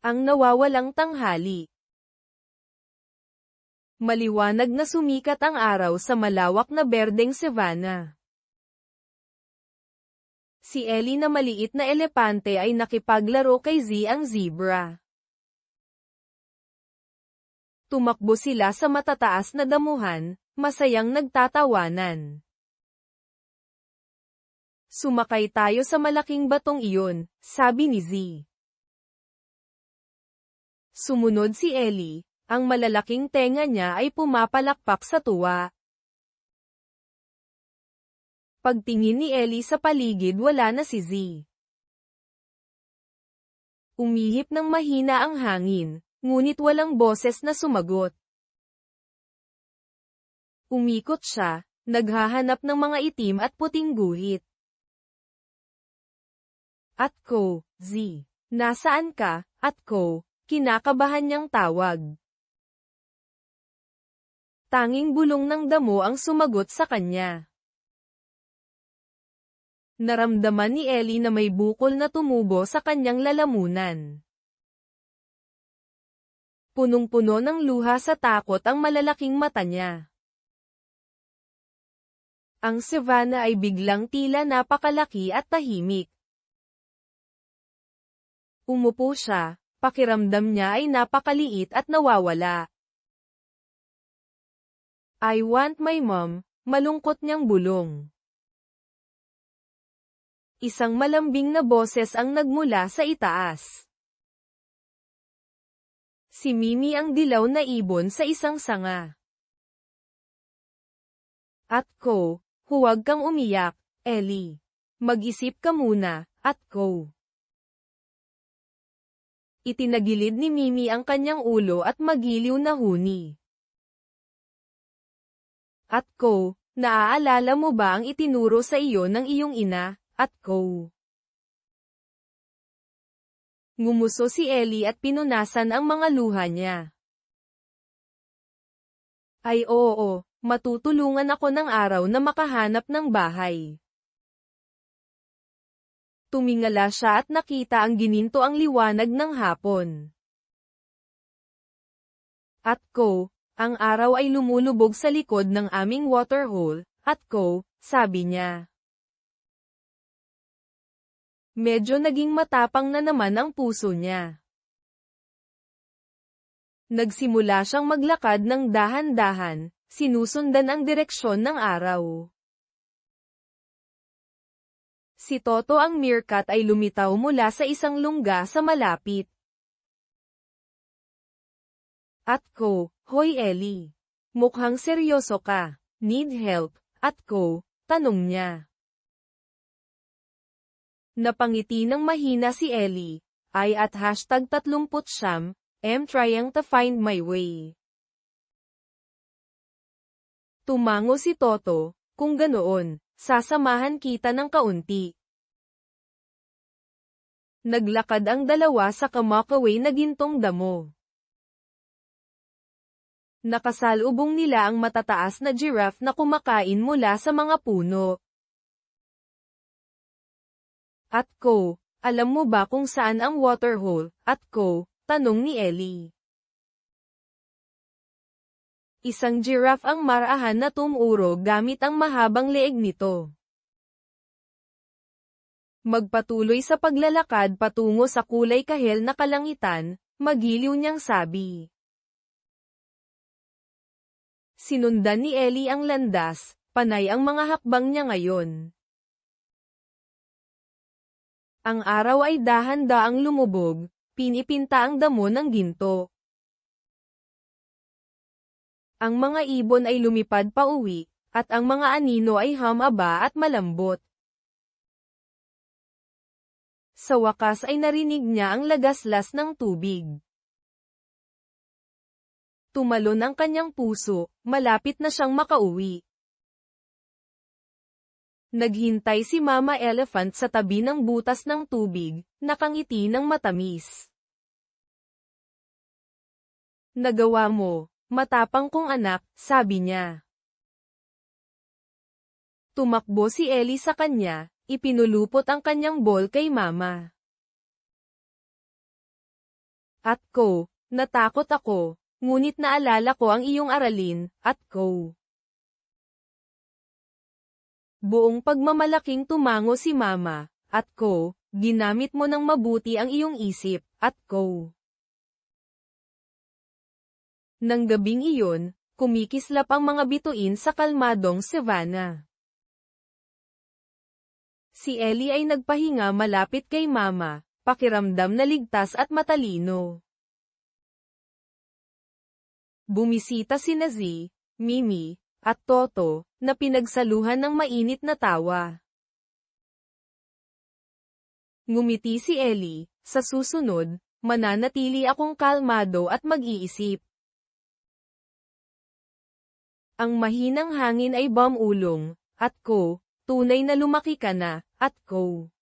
Ang nawawalang tanghali. Maliwanag na sumikat ang araw sa malawak na berdeng savanna. Si Ellie na maliit na elepante ay nakipaglaro kay Z ang zebra. Tumakbo sila sa matataas na damuhan, masayang nagtatawanan. Sumakay tayo sa malaking batong iyon, sabi ni Z. Sumunod si Ellie, ang malalaking tenga niya ay pumapalakpak sa tuwa. Pagtingin ni Ellie sa paligid wala na si Z. Umihip ng mahina ang hangin, ngunit walang boses na sumagot. Umikot siya, naghahanap ng mga itim at puting guhit. At ko, Z, nasaan ka, at ko, kinakabahan niyang tawag. Tanging bulong ng damo ang sumagot sa kanya. Naramdaman ni Ellie na may bukol na tumubo sa kanyang lalamunan. Punong-puno ng luha sa takot ang malalaking mata niya. Ang Savannah ay biglang tila napakalaki at tahimik. Umupo siya, pakiramdam niya ay napakaliit at nawawala. I want my mom, malungkot niyang bulong. Isang malambing na boses ang nagmula sa itaas. Si Mimi ang dilaw na ibon sa isang sanga. At ko, huwag kang umiyak, Ellie. Mag-isip ka muna, at ko. Itinagilid ni Mimi ang kanyang ulo at magiliw na huni. At ko, naaalala mo ba ang itinuro sa iyo ng iyong ina, at ko? Ngumuso si Ellie at pinunasan ang mga luha niya. Ay oo, matutulungan ako ng araw na makahanap ng bahay. Tumingala siya at nakita ang gininto ang liwanag ng hapon. At ko, ang araw ay lumulubog sa likod ng aming waterhole, at ko, sabi niya. Medyo naging matapang na naman ang puso niya. Nagsimula siyang maglakad ng dahan-dahan, sinusundan ang direksyon ng araw. Si Toto ang meerkat ay lumitaw mula sa isang lungga sa malapit. At ko, Hoy Ellie. Mukhang seryoso ka. Need help? At ko, tanong niya. Napangiti ng mahina si Ellie, ay at hashtag 30 siyam, am trying to find my way. Tumango si Toto, kung ganoon, sasamahan kita ng kaunti. Naglakad ang dalawa sa kamakaway na gintong damo. Nakasalubong nila ang matataas na giraffe na kumakain mula sa mga puno. At ko, alam mo ba kung saan ang waterhole? At ko, tanong ni Ellie. Isang giraffe ang marahan na tumuro gamit ang mahabang leeg nito. Magpatuloy sa paglalakad patungo sa kulay kahel na kalangitan, magiliw niyang sabi. Sinundan ni Ellie ang landas, panay ang mga hakbang niya ngayon. Ang araw ay dahan-daang lumubog, pinipinta ang damo ng ginto. Ang mga ibon ay lumipad pa uwi, at ang mga anino ay hamaba at malambot. Sa wakas ay narinig niya ang lagaslas ng tubig. Tumalon ang kanyang puso, malapit na siyang makauwi. Naghintay si Mama Elephant sa tabi ng butas ng tubig, nakangiti ng matamis. Nagawa mo, matapang kong anak, sabi niya. Tumakbo si Ellie sa kanya, ipinulupot ang kanyang ball kay Mama. At ko, natakot ako, ngunit naalala ko ang iyong aralin, at ko. Buong pagmamalaking tumango si mama, at ko, ginamit mo ng mabuti ang iyong isip, at ko. Nang gabing iyon, kumikislap ang mga bituin sa kalmadong savanna. Si Ellie ay nagpahinga malapit kay mama, pakiramdam na ligtas at matalino. Bumisita si Nazi, Mimi, at Toto, na pinagsaluhan ng mainit na tawa. Ngumiti si Ellie, sa susunod, mananatili akong kalmado at mag-iisip. Ang mahinang hangin ay bumulong, at ko, tunay na lumaki ka na, at ko.